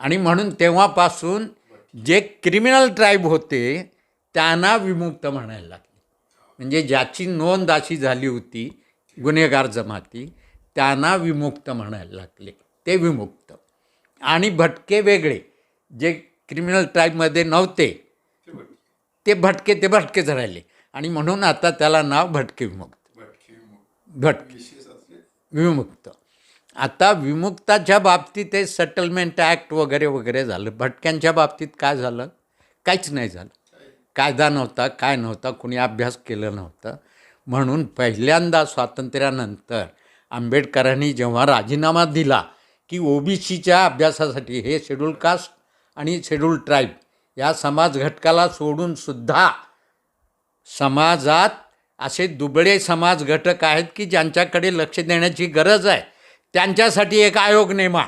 आणि म्हणून तेव्हापासून जे क्रिमिनल ट्राईब होते त्यांना विमुक्त म्हणायला लागले. म्हणजे ज्याची नोंद अशी झाली होती गुन्हेगार जमाती त्यांना विमुक्त म्हणायला लागले. ते विमुक्त. आणि भटके वेगळे. जे क्रिमिनल ट्राईबमध्ये नव्हते ते भटके ते भटकेच राहिले आणि म्हणून आता त्याला नाव भटके विमुक्त. भटके विमुक्त. आता विमुक्ताच्या बाबतीत ते सेटलमेंट ॲक्ट वगैरे वगैरे झालं. भटक्यांच्या बाबतीत काय झालं? काहीच नाही झालं. कायदा नव्हता काय नव्हता कुणी अभ्यास केलं नव्हतं. म्हणून पहिल्यांदा स्वातंत्र्यानंतर आंबेडकरांनी जेव्हा राजीनामा दिला की ओबीसीच्या अभ्यासासाठी हे शेड्यूल कास्ट आणि शेड्यूल ट्राईब या समाज घटकाला सोडूनसुद्धा समाजात असे दुबळे समाज घटक आहेत की ज्यांच्याकडे लक्ष देण्याची गरज आहे. त्यांच्यासाठी एक आयोग नेमा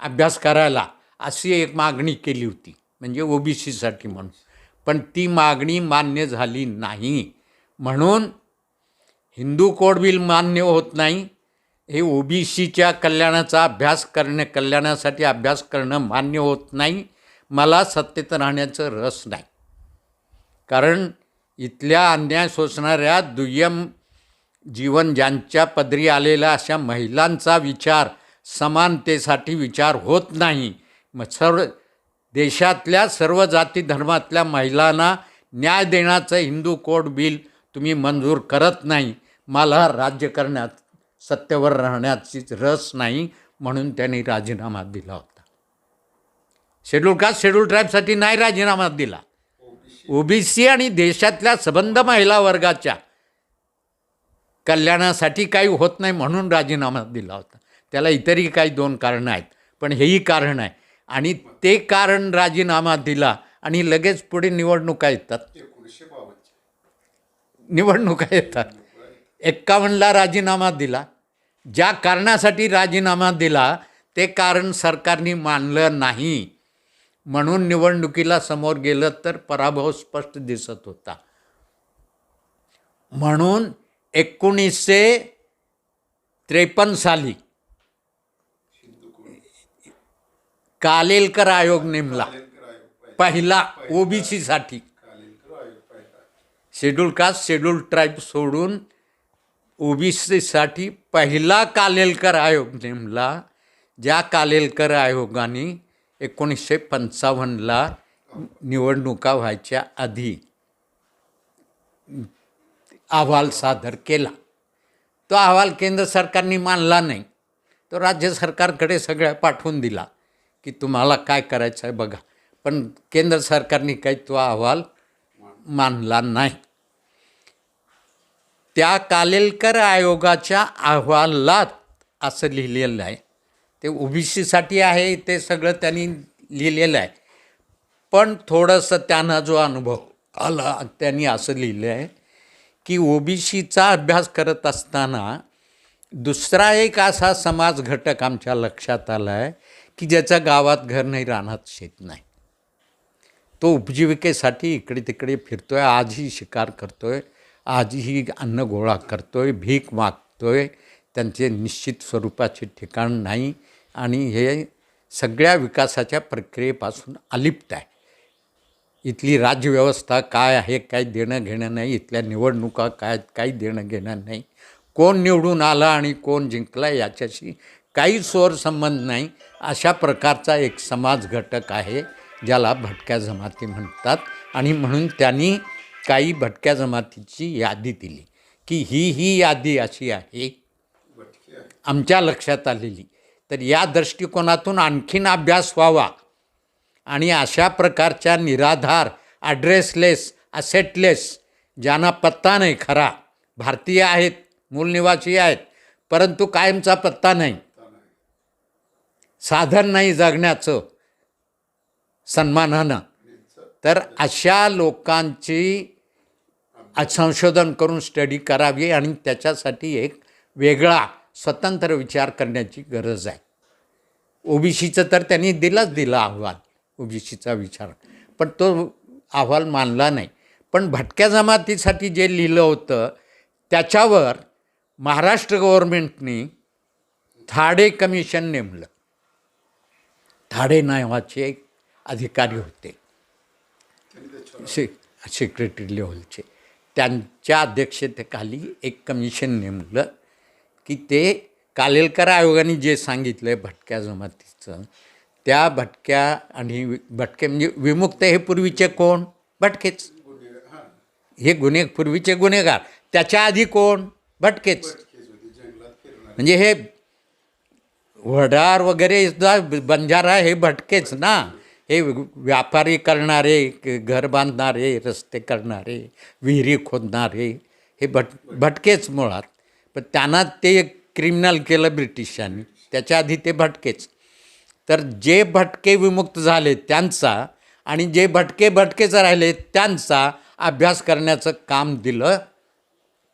अभ्यास करायला अशी एक मागणी केली होती. म्हणजे ओबीसीसाठी म्हणून. पण ती मागणी मान्य झाली नाही. म्हणून हिंदू कोड बिल मान्य होत नाही. हे ओबीसीच्या कल्याणाचा अभ्यास करणे कल्याणासाठी अभ्यास करणं मान्य होत नाही. मला सत्तेत राहण्याचं रस नाही. कारण इथल्या अन्याय सोसणाऱ्या दुय्यम जीवन ज्यांच्या पदरी आलेल्या अशा महिलांचा विचार समानतेसाठी विचार होत नाही. मग सर्व देशातल्या सर्व जाती धर्मातल्या महिलांना न्याय देण्याचं हिंदू कोड बिल तुम्ही मंजूर करत नाही. मला राज्य करण्यात सत्तेवर राहण्याची रस नाही म्हणून त्यांनी राजीनामा दिला होता. शेड्यूल कास्ट शेड्यूल ट्राईबसाठी नाही राजीनामा दिला. ओबीसी आणि देशातल्या सबंध महिला वर्गाच्या कल्याणासाठी काही होत नाही म्हणून राजीनामा दिला होता. त्याला इतरही काही दोन कारणं आहेत पण हेही कारण आहे. आणि ते कारण राजीनामा दिला आणि लगेच पुढे निवडणुका येतात. निवडणुका येतात. एक्कावन्नला राजीनामा दिला. ज्या कारणासाठी राजीनामा दिला ते कारण सरकारने मानलं नाही. म्हणून निवडणुकीला समोर गेलं तर पराभव स्पष्ट दिसत होता. म्हणून एकोणीसशे त्रेपन्न साली कालेलकर आयोग नेमला. पहिला ओबीसीसाठी शेड्यूल कास्ट शेड्यूल ट्राईब सोडून ओबीसीसाठी पहिला कालेलकर आयोग नेमला ज्या कालेलकर आयोगाने एकोणीसशे पंचावन्नला निवडणुका व्हायच्या आधी अहवाल सादर केला. तो अहवाल केंद्र सरकारने मानला नाही. तो राज्य सरकारकडे सगळ्या पाठवून दिला की तुम्हाला काय करायचं आहे बघा. पण केंद्र सरकारने काही तो अहवाल मानला नाही. त्या कालेलकर आयोगाच्या अहवालात असं लिहिलेलं आहे. ते ओबीसीसाठी आहे ते सगळं त्यांनी लिहिलेलं आहे. पण थोडंसं त्यांना जो अनुभव आला त्यांनी असं लिहिलं आहे की ओबीसीचा अभ्यास करत असताना दुसरा एक असा समाज घटक आमच्या लक्षात आला आहे की ज्याच्या गावात घर नाही रानात शेत नाही. तो उपजीविकेसाठी इकडे तिकडे फिरतोय आजही शिकार करतोय आजही अन्न गोळा करतोय भीक मागतोय. त्यांचे निश्चित स्वरूपाचे ठिकाण नाही आणि हे सगळ्या विकासाच्या प्रक्रियेपासून अलिप्त आहे. इथली राज्यव्यवस्था काय आहे काय देणं घेणं नाही इथल्या निवडणुका काय काही देणं घेणं नाही. कोण निवडून आला आणि कोण जिंकला याच्याशी काही सोर संबंध नाही. अशा प्रकारचा एक समाज घटक आहे ज्याला भटक्या जमाती म्हणतात. आणि म्हणून त्यांनी काही भटक्या जमातीची यादी दिली. की ही ही यादी अशी आहे. आमच्या लक्षात आलेली. तर या दृष्टिकोनातून आणखीन अभ्यास व्हावा. आणि अशा प्रकारच्या निराधार ॲड्रेसलेस असेटलेस ज्यांना पत्ता नाही खरा. भारतीय आहेत मूल निवासी आहेत परंतु कायमचा पत्ता नाही. साधन नाही जगण्याचं सन्मानानं. तर अशा लोकांची संशोधन करून स्टडी करावी आणि त्याच्यासाठी एक वेगळा स्वतंत्र विचार करण्याची गरज आहे. ओबीसीचं तर त्यांनी दिलाच दिला अहवाल ओबीसीचा विचार. पण तो अहवाल मानला नाही. पण भटक्या जमातीसाठी जे लिहिलं होतं त्याच्यावर महाराष्ट्र गव्हर्मेंटनी थाडे कमिशन नेमलं. थाडे नावाचे अधिकारी होते. से सेक्रेटरी लेवलचे त्यांच्या अध्यक्षतेखाली एक कमिशन नेमलं की ते कालेलकर आयोगाने जे सांगितलं आहे भटक्या जमातीचं त्या भटक्या आणि भटके म्हणजे विमुक्त हे पूर्वीचे कोण? भटकेच. हे गुन्हे पूर्वीचे गुन्हेगार. त्याच्या आधी कोण? भटकेच. म्हणजे हे वडार वगैरे बंजारा हे भटकेच ना. हे व्यापारी करणारे घर बांधणारे रस्ते करणारे विहिरी खोदणारे हे भट भटकेच मुळात. पण त्यांना ते क्रिमिनल केलं ब्रिटिशांनी. त्याच्या आधी ते भटकेच. तर जे भटके विमुक्त झाले त्यांचा आणि जे भटके भटकेच राहिले त्यांचा अभ्यास करण्याचं काम दिलं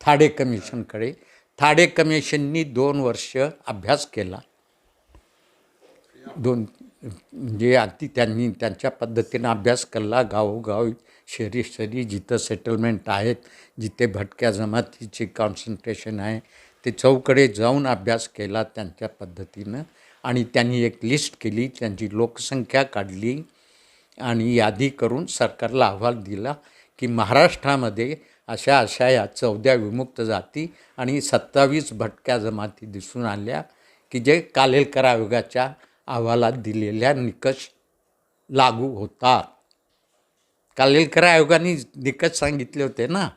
थाडे कमिशनकडे. थाडे कमिशननी दोन वर्ष अभ्यास केला. दोन म्हणजे अगदी त्यांनी त्यांच्या पद्धतीनं अभ्यास केला. गावोगावी शहरी शहरी जिथं सेटलमेंट आहेत जिथे भटक्या जमातीची कॉन्सन्ट्रेशन आहे ते चौकडे जाऊन अभ्यास केला त्यांच्या पद्धतीनं. आणि त्यांनी एक लिस्ट केली त्यांची लोकसंख्या काढली आणि यादी करून सरकारला अहवाल दिला की महाराष्ट्रामध्ये अशा अशा या चौदा विमुक्त जाती आणि सत्तावीस भटक्या जमाती दिसून आल्या की जे कालेलकर आयोगाच्या अहवालात दिलेल्या निकष लागू होतात. कालेलकर आयोगाने निकष सांगितले होते ना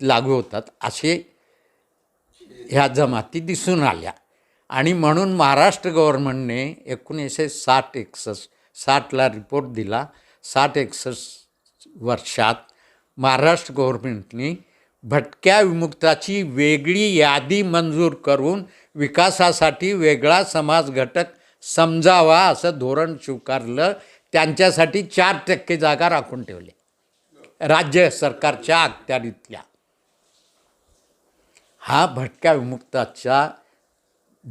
लागू होतात असे ह्या जमाती दिसून आल्या. आणि म्हणून महाराष्ट्र गव्हर्नमेंटने एकोणीसशे साठ एकसष्ट साठला रिपोर्ट दिला. साठ एकसष्ट वर्षात महाराष्ट्र गव्हर्मेंटनी भटक्या विमुक्ताची वेगळी यादी मंजूर करून विकासासाठी वेगळा समाज घटक समजावा असं धोरण स्वीकारलं. त्यांच्यासाठी चार टक्के जागा राखून ठेवले. राज्य सरकारच्या अखत्यारीतल्या. हा भटक्या विमुक्ताचा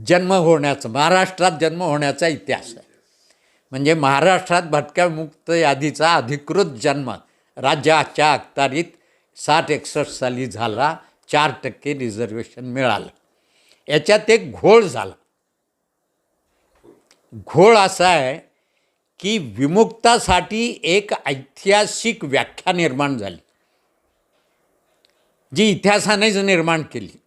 जन्म होण्याचं महाराष्ट्रात जन्म होण्याचा इतिहास आहे. म्हणजे महाराष्ट्रात भटक्या मुक्त यादीचा अधिकृत जन्म राज्याच्या अखतारीत साठ एकसष्ट साली झाला चार टक्के रिझर्वेशन मिळालं. याच्यात एक घोळ झाला. घोळ असा आहे की विमुक्तासाठी एक ऐतिहासिक व्याख्या निर्माण झाली. जी इतिहासानेच निर्माण केली.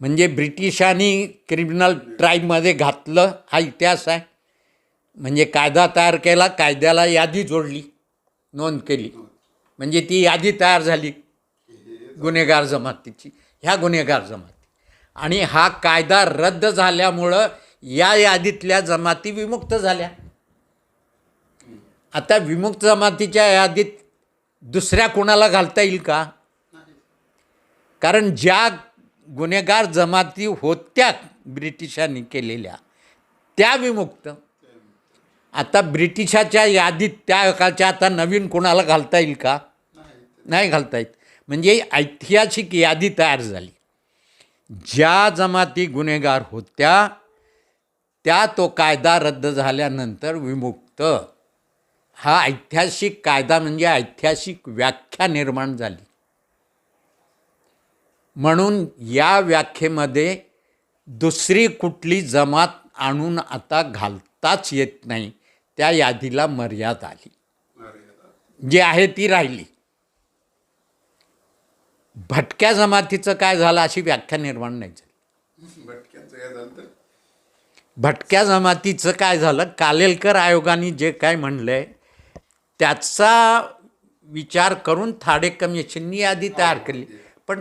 म्हणजे ब्रिटिशांनी क्रिमिनल ट्राईबमध्ये घातलं. हा इतिहास आहे. म्हणजे कायदा तयार केला. कायद्याला यादी जोडली. नोंद केली. म्हणजे ती यादी तयार झाली. गुन्हेगार जमातीची. ह्या गुन्हेगार जमाती. आणि हा कायदा रद्द झाल्यामुळं या यादीतल्या जमाती विमुक्त झाल्या. आता विमुक्त जमातीच्या यादीत दुसऱ्या कोणाला घालता येईल का? कारण ज्या गुन्हेगार जमाती होत्या ब्रिटिशांनी केलेल्या. त्या विमुक्त. आता ब्रिटिशाच्या यादीत त्या काळच्या आता नवीन कोणाला घालता येईल का? नाही घालता येत. म्हणजे ऐतिहासिक यादी तयार झाली. ज्या जमाती गुन्हेगार होत्या त्या तो कायदा रद्द झाल्यानंतर विमुक्त. हा ऐतिहासिक कायदा म्हणजे ऐतिहासिक व्याख्या निर्माण झाली. म्हणून या व्याख्येमध्ये दुसरी कुठली जमात आणून आता घालताच येत नाही त्या यादीला मर्यादा आली. जी आहे ती राहिली. भटक्या जमातीचं काय झालं अशी व्याख्या निर्माण नाही झाली. भटक्या जमातीचं काय झालं कालेलकर आयोगाने जे काय म्हणलंय त्याचा विचार करून थाडे कमिशननी यादी तयार केली. पण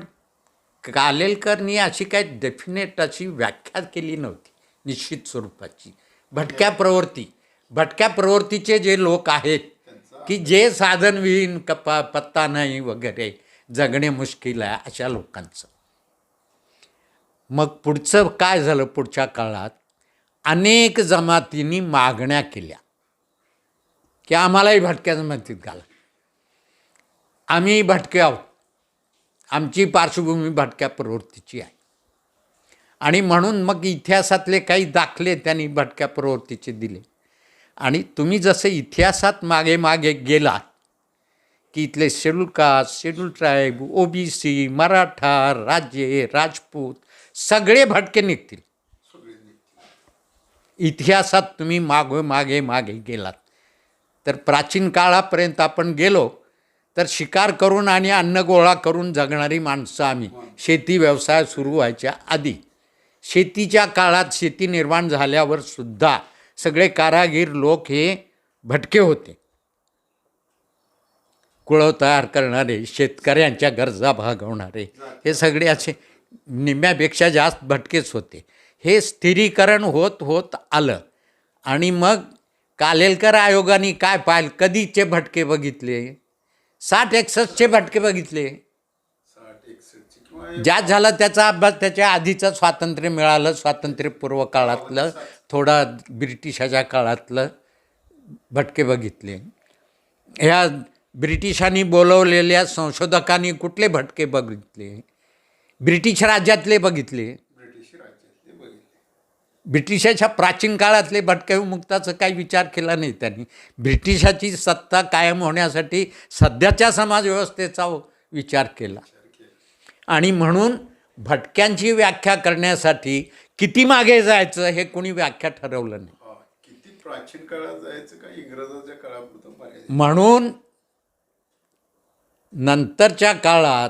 कालेलकरनी अशी काय डेफिनेट अशी व्याख्या केली नव्हती. निश्चित स्वरूपाची. भटक्या प्रवृत्ती. भटक्या प्रवृत्तीचे जे लोक आहेत की जे साधनविहीन कपा पत्ता नाही वगैरे जगणे मुश्किल आहे अशा लोकांचं. मग पुढचं काय झालं पुढच्या काळात? अनेक जमातींनी मागण्या केल्या. की आम्हालाही भटक्या जमातीत घाला. आम्ही भटके आहोत. आमची पार्श्वभूमी भटक्या प्रवृत्तीची आहे. आणि म्हणून मग इतिहासातले काही दाखले त्यांनी भटक्या प्रवृत्तीचे दिले. आणि तुम्ही जसे इतिहासात मागे मागे गेला की इथले schedule caste schedule tribe OBC Maratha राजे राजपूत सगळे भटके निघतील. इतिहासात तुम्ही मागे मागे मागे गेलात. तर प्राचीन काळापर्यंत आपण गेलो तर शिकार करून आणि अन्न गोळा करून जगणारी माणसं आम्ही. शेती व्यवसाय सुरू व्हायच्या आधी. शेतीच्या काळात शेती निर्माण झाल्यावर सुद्धा सगळे कारागीर लोक हे भटके होते. कुळव तयार करणारे शेतकऱ्यांच्या गरजा भागवणारे हे सगळे असे निम्म्यापेक्षा जास्त भटकेच होते. हे स्थिरीकरण होत होत आलं. आणि मग कालेलकर आयोगाने काय पाहिलं? कधीचे भटके बघितले? साठ एकसष्टचे भटके बघितले. ज्यात झाला त्याचा अभ्यास त्याच्या आधीचं स्वातंत्र्य मिळालं स्वातंत्र्यपूर्व काळातलं थोडा ब्रिटिशाच्या काळातलं भटके बघितले. ह्या ब्रिटिशांनी बोलवलेल्या संशोधकांनी कुठले भटके बघितले? ब्रिटिश राज्यातले बघितले. ब्रिटिशाच्या प्राचीन काळातले भटक्याविमुक्ताचा काही विचार केला नाही त्यांनी. ब्रिटिशाची सत्ता कायम होण्यासाठी सध्याच्या समाजव्यवस्थेचा विचार केला. आणि म्हणून भटक्यांची व्याख्या करण्यासाठी किती मागे जायचं हे कोणी व्याख्या ठरवलं नाही. किती प्राचीन काळात जायचं का इंग्रजाच्या काळापुरतं म्हणून नंतरच्या काळात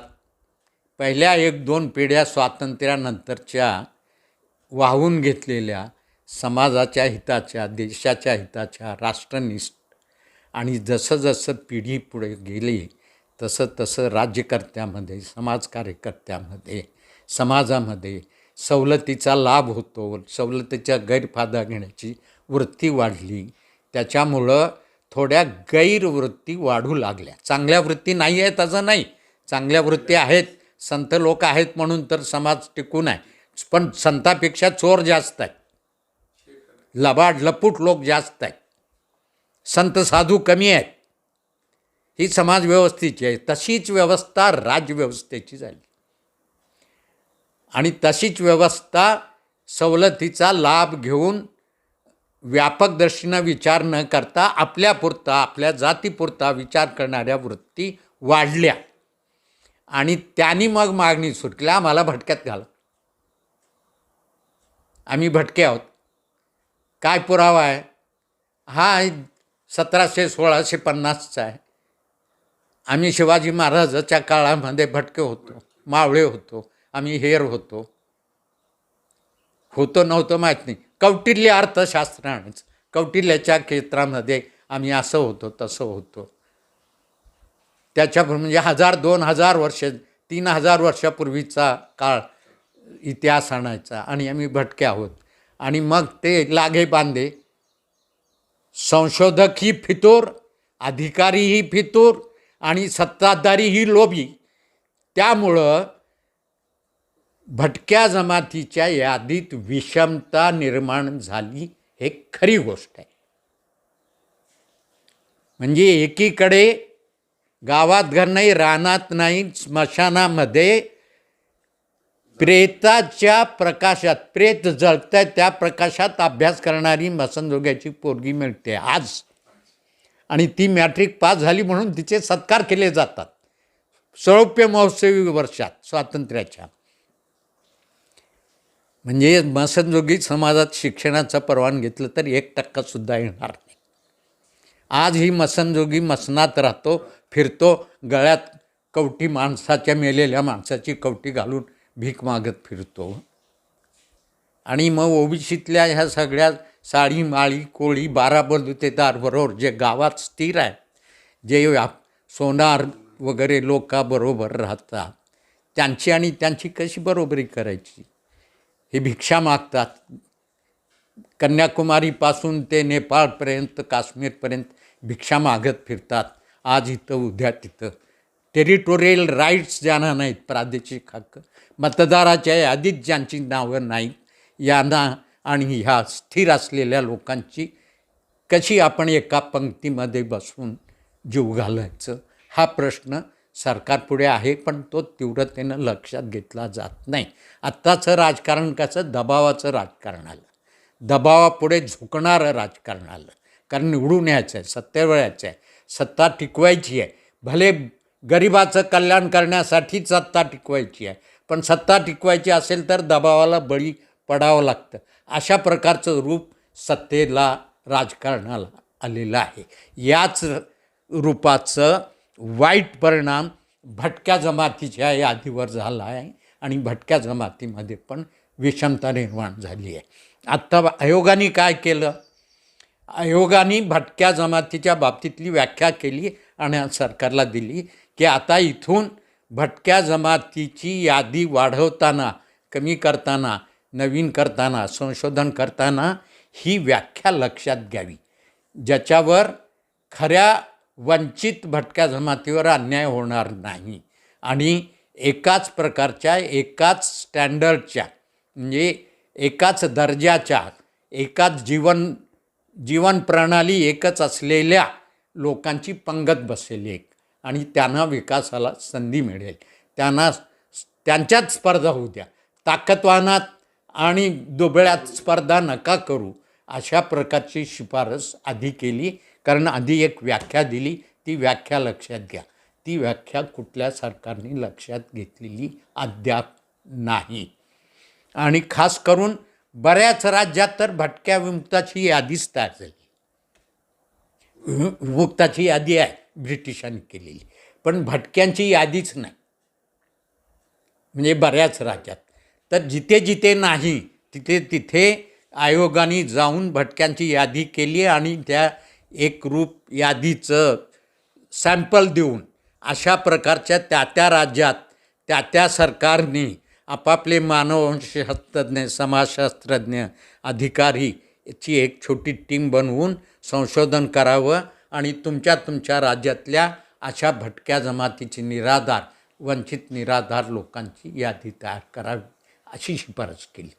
पहिल्या एक दोन पिढ्या स्वातंत्र्यानंतरच्या वाहून घेतलेल्या समाजाच्या हिताच्या देशाच्या हिताच्या राष्ट्रनिष्ठ आणि जसं जसं पिढी पुढे गेली तसं तसं राज्यकर्त्यामध्ये समाजकार्यकर्त्यामध्ये समाजामध्ये सवलतीचा लाभ होतो. सवलतीचा गैरफायदा घेण्याची वृत्ती वाढली. त्याच्यामुळं थोड्या गैरवृत्ती वाढू लागल्या. चांगल्या वृत्ती नाही आहेत असं नाही. चांगल्या वृत्ती आहेत. संत लोक आहेत म्हणून तर समाज टिकून आहे. पण संतापेक्षा चोर जास्त आहेत लबाड लपूट लोक जास्त आहेत संत साधू कमी आहेत. ही समाज व्यवस्थेची आहे. तशीच व्यवस्था राज्यव्यवस्थेची झाली. आणि तशीच व्यवस्था सवलतीचा लाभ घेऊन व्यापक दृष्टीनं विचार न करता आपल्यापुरता आपल्या जातीपुरता विचार करणाऱ्या वृत्ती वाढल्या. आणि त्यांनी मग मागणी सुटल्या. आम्हाला भटक्यात घाला. आम्ही भटके आहोत. काय पुरावा आहे? हा सतराशे सोळाशे पन्नासचा आहे. आम्ही शिवाजी महाराजाच्या काळामध्ये भटके होतो मावळे होतो आम्ही हेर होतो. होतं नव्हतं माहीत नाही. कौटिल्य अर्थशास्त्र कौटिल्याच्या क्षेत्रामध्ये आम्ही असं होतो तसं होतो. त्याच्या म्हणजे हजार दोन हजार वर्ष तीन हजार वर्षापूर्वीचा काळ इतिहास आणायचा आणि आम्ही भटके आहोत. आणि मग ते लागे बांधे. संशोधकही फितूर अधिकारीही फितूर आणि सत्ताधारीही लोभी. त्यामुळं भटक्या जमातीच्या यादीत विषमता निर्माण झाली हे खरी गोष्ट आहे. म्हणजे एकीकडे गावात घर नाही रानात नाही स्मशानामध्ये प्रेताच्या प्रकाशात प्रेत जळत त्या प्रकाशात अभ्यास करणारी मसनजोग्याची पोरगी मिळते आज. आणि ती मॅट्रिक पास झाली म्हणून तिचे सत्कार केले जातात. सौप्य महोत्सवी वर्षात स्वातंत्र्याच्या. म्हणजे मसनजोगी समाजात शिक्षणाचं परवान घेतलं तर एक टक्कासुद्धा येणार नाही. आज ही मसनजोगी मसनात राहतो फिरतो गळ्यात कवटी माणसाच्या मेलेल्या माणसाची कवटी घालून भीक मागत फिरतो. आणि मग ओबीसीतल्या ह्या सगळ्या साळी माळी कोळी बारा बलुतेदार बरोबर जे गावात स्थिर आहे जे सोनार वगैरे लोकाबरोबर राहतात त्यांची आणि त्यांची कशी बरोबरी करायची? हे भिक्षा मागतात. कन्याकुमारीपासून ते नेपाळपर्यंत काश्मीरपर्यंत भिक्षा मागत फिरतात. आज इथं उद्या तिथं. टेरिटोरियल राईट्स ज्यांना नाहीत प्रादेशिक हक्क. मतदाराच्या यादीत ज्यांची नावं नाहीत यांना आणि ह्या स्थिर असलेल्या लोकांची कशी आपण एका पंक्तीमध्ये बसून जीव घालायचं? हा प्रश्न सरकारपुढे आहे पण तो तीव्रतेनं लक्षात घेतला जात नाही. आत्ताचं राजकारण कसं? दबावाचं राजकारण आलं. दबावापुढे झुकणारं राजकारण आलं. कारण निवडून यायचं आहे सत्तेवर यायचं आहे सत्ता टिकवायची आहे. भले गरिबाचं कल्याण करण्यासाठी सत्ता टिकवायची आहे. पण सत्ता टिकवायची असेल तर दबावाला बळी पडावं लागतं. अशा प्रकारचं रूप सत्तेला राजकारणाला आलेलं आहे. याच रूपाचं वाईट परिणाम भटक्या जमातीच्या यादीवर झाला आहे आणि भटक्या जमातीमध्ये पण विषमता निर्माण झाली आहे. आत्ता आयोगाने काय केलं? आयोगाने भटक्या जमातीच्या बाबतीतली व्याख्या केली आणि सरकारला दिली की आता इथून भटक्या जमातीची यादी वाढवताना कमी करताना नवीन करताना संशोधन करताना ही व्याख्या लक्षात घ्यावी. ज्याच्यावर खऱ्या वंचित भटक्या जमातीवर अन्याय होणार नाही आणि एकाच प्रकारच्या एकाच स्टँडर्डच्या म्हणजे एकाच दर्जाच्या एकाच जीवन जीवन प्रणाली एकच असलेल्या लोकांची पंगत बसेल एक. आणि त्यांना विकासाला संधी मिळेल. त्यांना त्यांच्यात स्पर्धा होऊ द्या. ताकदवानात आणि दुबळ्यात स्पर्धा नका करू. अशा प्रकारची शिफारस आधी केली कारण आधी एक व्याख्या दिली ती व्याख्या लक्षात घ्या. ती व्याख्या कुठल्या सरकारने लक्षात घेतलेली अद्याप नाही. आणि खास करून बऱ्याच राज्यात तर भटक्या विमुक्ताची यादीच तयार झाली विमुक्ताची यादी आहे. ब्रिटिशांनी केलेली. पण भटक्यांची यादीच नाही. म्हणजे बऱ्याच राज्यात. तर जिथे जिथे नाही तिथे तिथे आयोगाने जाऊन भटक्यांची यादी केली आणि त्या एक रूप यादीचं सॅम्पल देऊन अशा प्रकारच्या त्या त्या राज्यात त्या त्या सरकारने आपापले मानवशास्त्रज्ञ समाजशास्त्रज्ञ अधिकारी ची एक छोटी टीम बनवून संशोधन करावं आणि तुमच्या तुमच्या राज्यातल्या अशा भटक्या जमातीची निराधार वंचित निराधार लोकांची यादी तयार करावी अशी शिफारस केली.